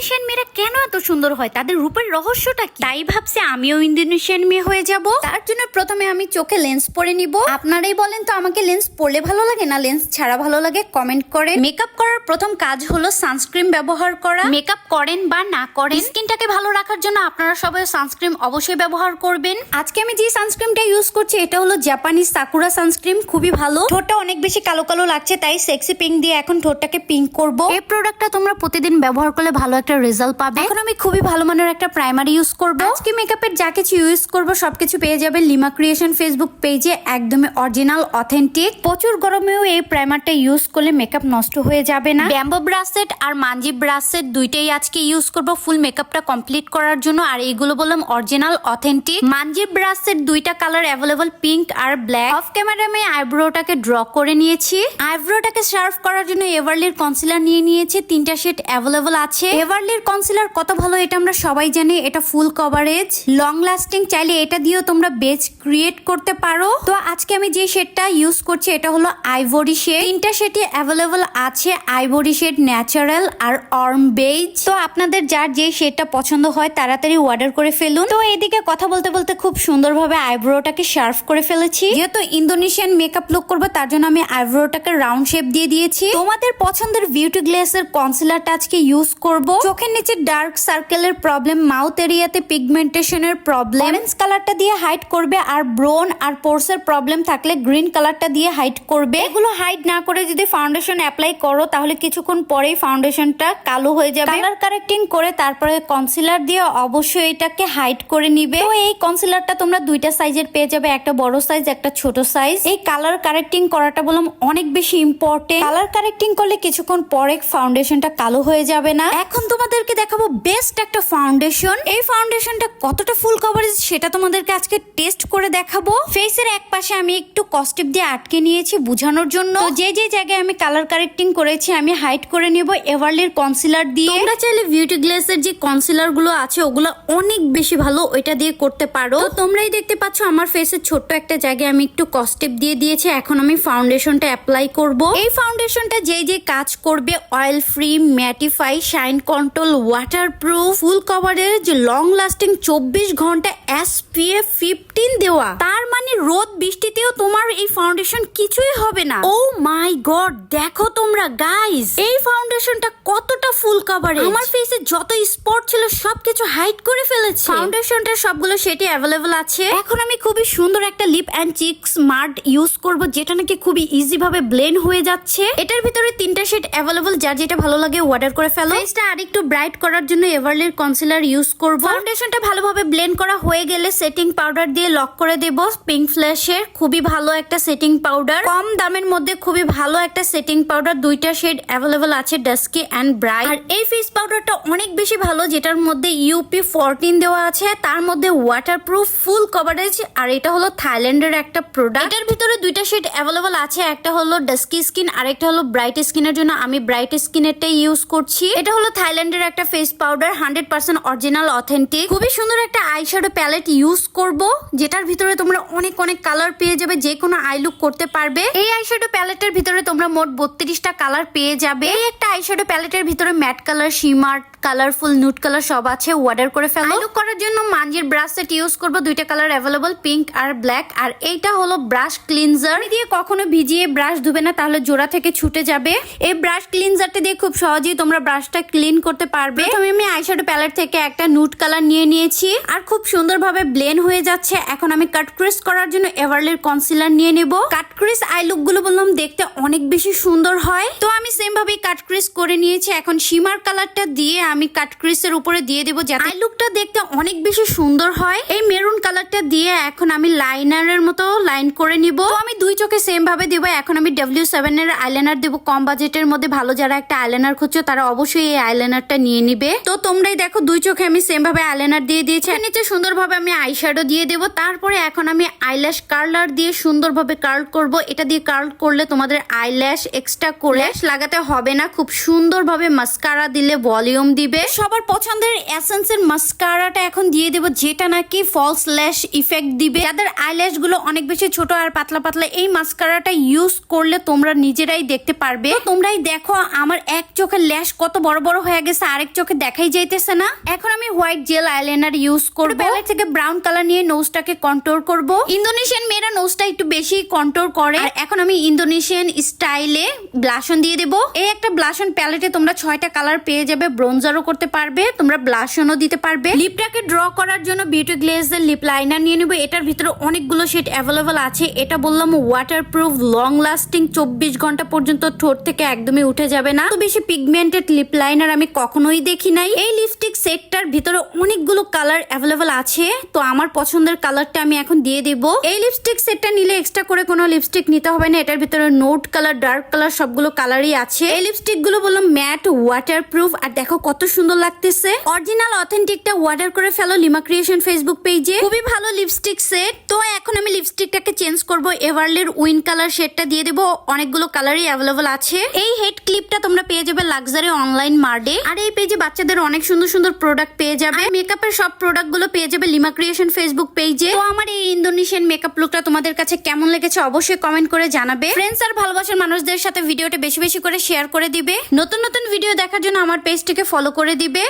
Indonesian মেয়েরা কেন এত সুন্দর হয়? তাদের রূপের রহস্যটা কি? তাই ভাবছে আমিও ইন্দোনেশিয়ান মেয়ে হয়ে যাব। তার জন্য প্রথমে আমি চোখে লেন্স পরে নিব। আপনারাই বলেন তো আমাকে লেন্স পরলে ভালো লাগে না? লেন্স ছাড়া ভালো লাগে? কমেন্ট করে মেকআপ করার প্রথম কাজ হলো সানস্ক্রিন ব্যবহার করা। মেকআপ করেন বা না করেন। স্কিনটাকে ভালো রাখার জন্য আপনারা সবাই সানস্ক্রিন অবশ্যই ব্যবহার করবেন। আজকে আমি যে সানস্ক্রিনটা ইউজ করছি এটা হলো জাপানি সাকুরা সানস্ক্রিন খুবই ভালো। ঠোঁটটা অনেক বেশি কালো কালো লাগছে তাই সেক্সি পিঙ্ক দিয়ে এখন ঠোঁটটাকে পিঙ্ক করব। এই প্রোডাক্টটা তোমরা প্রতিদিন ব্যবহার করলে ভালো একটা রেজাল্ট পাবে। এখন আমি খুবই ভালো মানের একটা প্রাইমারি ইউজ করব। আজকে মেকআপের যা কিছু ইউজ করব সবকিছু পেয়ে যাবে লিমা ক্রিয়েশন ফেসবুক পেজে একদমই অরিজিনাল অথেন্টিক প্রচুর গরমেও এই প্রাইমারটা ইউজ করলে মেকআপ নষ্ট হয়ে যাবে। না। ব্যাম্বো ব্রাশ সেট আর মানজি ব্রাশ সেট দুইটাই আজকে ইউজ করব ফুল মেকআপটা কমপ্লিট করার জন্য। আর এইগুলো বললাম অরিজিনাল অথেন্টিক মানজি ব্রাশ সেট দুইটা কালার অ্যাভেলেবল পিঙ্ক আর ব্ল্যাক অফ ক্যামেরা আমি আইব্রোটাকে ড্র করে নিয়েছি। আইব্রোটাকে সার্ভ করার জন্য এভারলির কনসিলার নিয়ে নিয়েছি। তিনটা শেড অ্যাভেলেবল আছে। এভারলির কনসিলার কত ভালো এটা আমরা সবাই জানি, এটা ফুল কভারেজ লং লাস্টিং চাইলে এটা দিয়েও তোমরা বেজ ক্রিয়েট করতে পারো। তো আজকে আমি যে শেডটা ইউজ করছি, এটা হলো আইভরি শেড তিনটা শেডই অ্যাভেলেবল আছে আইভরি শেড ন্যাচারাল আর অর্ম বেজ তো আপনাদের যার যে শেডটা পছন্দ হয়, তাড়াতাড়ি অর্ডার করে ফেলুন। তো এদিকে কথা বলতে বলতে খুব সুন্দরভাবে আইব্রোটাকে শার্প করে ফেলেছি। যেহেতু ইন্দোনেশিয়ান মেকআপ লুক করব, তার জন্য আমি আইব্রোটাকে রাউন্ড শেপ দিয়ে দিয়েছি। তোমাদের পছন্দের বিউটি গ্লেসের কনসিলারটা আজকে ইউজ করব। চোখের নিচে ডার্ক সার্কেলের প্রবলেম মাউথ এরিয়াতে পিগমেন্টেশনের প্রবলেম অরেঞ্জ কালারটা দিয়ে হাইট করবে আর ব্রোন আর পোর্সের প্রবলেম থাকলে গ্রিন কালারটা দিয়ে হাইট করবে। এগুলো হাইট না করে যদি ফাউন্ডেশন অ্যাপ্লাই করো, তাহলে কিছুক্ষণ পরেই ফাউন্ডেশনটা কালো হয়ে যাবে। কালার কারেক্টিং করে তারপরে কনসিলার দিয়ে অবশ্যই এটাকে হাইড করে নিবে। তো এই কনসিলারটা তোমরা দুইটা সাইজের পেয়ে যাবে একটা বড় সাইজ একটা ছোট সাইজ এই কালার কারেক্টিং করাটা বললাম অনেক বেশি ইম্পর্টেন্ট কালার কারেক্টিং করলে কিছুক্ষণ পরে ফাউন্ডেশনটা কালো হয়ে যাবে না। এখন তোমাদেরকে দেখাবো বেস্ট একটা ফাউন্ডেশন এই ফাউন্ডেশনটা কতটা ফুল কভারেজ সেটা তোমাদেরকে আজকে টেস্ট করে দেখাবো। ফেসের এক পাশে আমি একটু কস্টিপ দিয়ে আটকে নিয়েছি বোঝানোর জন্য। যে যে জায়গায় আমি কালার কারেক্টিং করেছি আমি হাইড করে নেব এভারলির কনসিলার দিয়ে। তোমরা চাইলে বিউটি গ্লেসের যে কনসিলারগুলো আছে ওগুলো অনেক বেশি ভালো ওইটা দিয়ে করতে পারো। তো তোমরাই দেখতে পাচ্ছ আমার ফেসের ছোট্ট একটা জায়গায় আমি একটু কস্টেপ দিয়ে দিয়েছি এখন আমি ফাউন্ডেশনটা অ্যাপ্লাই করব। এই ফাউন্ডেশনটা যে যে কাজ করবে oil free mattify shine control waterproof full coverage long lasting চব্বিশ ঘণ্টা এসপিএফ ফিফটিন দেওয়া। তার মানে রোদ বৃষ্টিতেও তোমার এই ফাউন্ডেশন কিছুই হবে না। ও মাই গড দেখো তোমরা গাইস এই ফাউন্ডেশনটা কতটা ফুল কভারেজ আমার ফেসে যত স্পট ছিল সবকিছু হাইড করে ফেলেছে। ফাউন্ডেশনটার সবগুলো সেটি অ্যাভেলেবল আছে। এখন আমি খুবই সুন্দর একটা লিপ অ্যান্ড চিক্স মার্ট ইউজ করব, যেটা নাকি খুবই ইজি ভাবে ব্লেন্ড হয়ে যাচ্ছে। এটার ভিতরে তিনটা শেড অ্যাভেলেবল যার যেটা ভালো লাগে অর্ডার করে ফেলো। ফেসটা আরেকটু ব্রাইট করার জন্য এভারলির কনসিলার ইউজ করব। ফাউন্ডেশনটা ভালোভাবে ব্লেন্ড করা হয়ে গেলে সেটিং পাউডার দিয়ে লক করে দেব। পিঙ্ক ফ্ল্যাশের খুবই ভালো একটা সেটিং পাউডার কম দামের মধ্যে খুবই ভালো একটা সেটিং পাউডার দুইটা শেড অ্যাভেলেবল আছে ডাস্কি অ্যান্ড ব্রাইট আর এই ফেস পাউডারটা অনেক বেশি ভালো, যেটার মধ্যে ইউপি ফোরটিন দেওয়া আছে। তার মধ্যে ওয়াটারপ্রুফ ফুল কভারেজ আর এটা হলো থাইল্যান্ডের একটা প্রোডাক্ট এটার ভিতরে দুইটা শেড অ্যাভেলেবল আছে। একটা হলো ডাস্কি স্কিন আর একটা হলো ব্রাইট স্কিনের জন্য আমি ব্রাইট স্কিনেরটাই ইউজ করছি। এটা হলো থাইল্যান্ডের একটা face powder hundred percent original authentic খুবই সুন্দর একটা আইশ্যাডো ইউজ করব, যেটার ভিতরে তোমরা অনেক অনেক কালার পেয়ে যাবে, যে কোনো আই লুক করতে পারবে। এই আইশ্যাডো প্যালেটের ভিতরে তোমরা মোট বত্রিশটা কালার পেয়ে যাবে। এই একটা আইশ্যাডো প্যালেটের ভিতরে matte colour shimmered colourful nude colour সব আছে অর্ডার করে ফেলো। লুক করার জন্য মাঞ্জির ব্রাশ সেট ইউজ করব, দুইটা কালার অ্যাভেলেবল পিঙ্ক আর ব্ল্যাক আর এইটা হলো ব্রাশ ক্লিনজার দিয়ে কখনো ভিজিয়ে ব্রাশ ধুবে না, তাহলে জোড়া থেকে ছুটে যাবে। এই ব্রাশ ক্লিনজারটা দিয়ে খুব সহজেই তোমরা ব্রাশটা ক্লিন করতে পারবে। প্রথমে আমি আইশ্যাডো প্যালেট থেকে একটা নুট কালার নিয়ে নিয়েছি। আর খুব সুন্দরভাবে ব্লেন হয়ে যাচ্ছে। এখন আমি কাট ক্রিস করার জন্য এভারলির কনসিলার নিয়ে নেব। কাট ক্রিস আই লুকগুলো বললাম দেখতে অনেক বেশি সুন্দর হয়। তো আমি সেম ভাবে কাট ক্রিস করে নিয়েছি। এখন শিমার কালারটা দিয়ে আমি কাট ক্রিসের উপরে দিয়ে দেবো যাতে আই লুকটা দেখতে অনেক বেশি সুন্দর হয়। এই মেরুন কালারটা দিয়ে এখন আমি লাইনারের মতো লাইন করে নিব। আমি দুই চোখে সেম ভাবে দেবো। এখন আমি ডাব্লিউ এর আইলাইনার দেবো। কম বাজেটের মধ্যে ভালো যারা একটা আইলাইনার খুঁজছো, তারা অবশ্যই এই আইলাইনারটা নিয়ে নিবে। তো তোমরাই দেখো, দুই চোখে আমি সেম ভাবে আইলাইনার দিয়ে দিয়েছি। নিচে সুন্দরভাবে আমি আইশ্যাডো দিয়ে দেবো। তারপরে এখন আমি আইল্যাশ কার্লার দিয়ে সুন্দরভাবে কার্ল করব। এটা দিয়ে কার্ল করলে তোমাদের আইল্যাশ এক্সট্রা করে লাগাতে হবে না। খুব সুন্দরভাবে মাস্কারা দিলে ভলিউম দিবে। সবার পছন্দের এসেন্সের মাস্কারাটা এখন দিয়ে দেবো যেটা নাকি ফলস ল্যাশ ইফেক্ট দিবে। যাদের আইল্যাশগুলো অনেক বেশি ছোট আর পাতলা পাতলা এই মাস্কারাটা ইউজ করলে তোমরা নিজেরাই দেখতে পারবে। তোমরাই দেখো আমার এক চোখের ল্যাশ কত বড় বড় হয়ে গেছে আরেক চোখে দেখাই যাইতেছে না। এখন আমি হোয়াইট জেল আইলাইনার ইউজ করব। থেকে ব্রাউন কালার নিয়ে নোজটাকে কন্ট্রোল করব। ইন্দোনেশিয়ান মেয়েরা নোজটা একটু বেশি কন্ট্রোল করে। আর এখন আমি ইন্দোনেশিয়ান স্টাইলে ব্লাশন দিয়ে দেব। এই একটা ব্লাশন প্যালেটে তোমরা ছয়টা কালার পেয়ে যাবে ব্রোঞ্জারও করতে পারবে, তোমরা ব্লাশনও দিতে পারবে। লিপটাকে ড্র করার জন্য বিউটি গ্লেজের লিপ লাইনার নিয়ে নেব। এটার ভিতরে অনেকগুলো শেড অ্যাভেলেবল আছে। এটা বললাম ওয়াটার প্রুফ লং লাস্টিং চব্বিশ ঘণ্টা পর্যন্ত ঠোঁট থেকে একদমই উঠে যাবে না। তো বেশি পিগমেন্টেড লিপ লাইনার আমি কখনোই দেখি নাই। এই লিপস্টিক সেটটার ভিতরে অনেকগুলো কালার অ্যাভেলেবল আছে, তো আমার পছন্দের কালারটা আমি এখন দিয়ে দিব। এই লিপস্টিক সেটটা নিলে এক্সট্রা করে কোনো লিপস্টিক নিতে হবে না, এটার ভিতরে নোট কালার ডার্ক কালার সবগুলো কালারই আছে। এই লিপস্টিকগুলো বললাম ম্যাট ওয়াটার প্রুফ আর দেখো কত সুন্দর লাগতেছে। অরিজিনাল অথেন্টিকটা অর্ডার করে ফেলো লিমা ক্রিয়েশন ফেসবুক পেজে খুবই ভালো লিপস্টিক সেট তো এখন আমি লিপস্টিকটাকে চেঞ্জ করব এভারলের উইন কালার শেডটা দিয়ে দেবো, অনেকগুলো কালারই অ্যাভেলেবল আছে। এই হেড ক্লিপটা তোমরা পেয়ে যাবে লাক্সারি অনলাইন মার্ডে আর এই পেজে বাচ্চাদের অনেক সুন্দর সুন্দর প্রোডাক্ট পেয়ে যাবে। মেকআপের সব প্রোডাক্টগুলো পেয়ে যাবে লিমা ক্রিয়েশন ফেসবুক পেজে তো আমার এই ইন্দোনেশিয়ান মেকআপ লুকটা তোমাদের কাছে কেমন লেগেছে অবশ্যই কমেন্ট করে জানাবে। ফ্রেন্ডস আর ভালোবাসার মানুষদের সাথে ভিডিওটা বেশি বেশি করে শেয়ার করে দিবে। নতুন নতুন ভিডিও দেখার জন্য আমার পেজটিকে ফলো করে দিবে।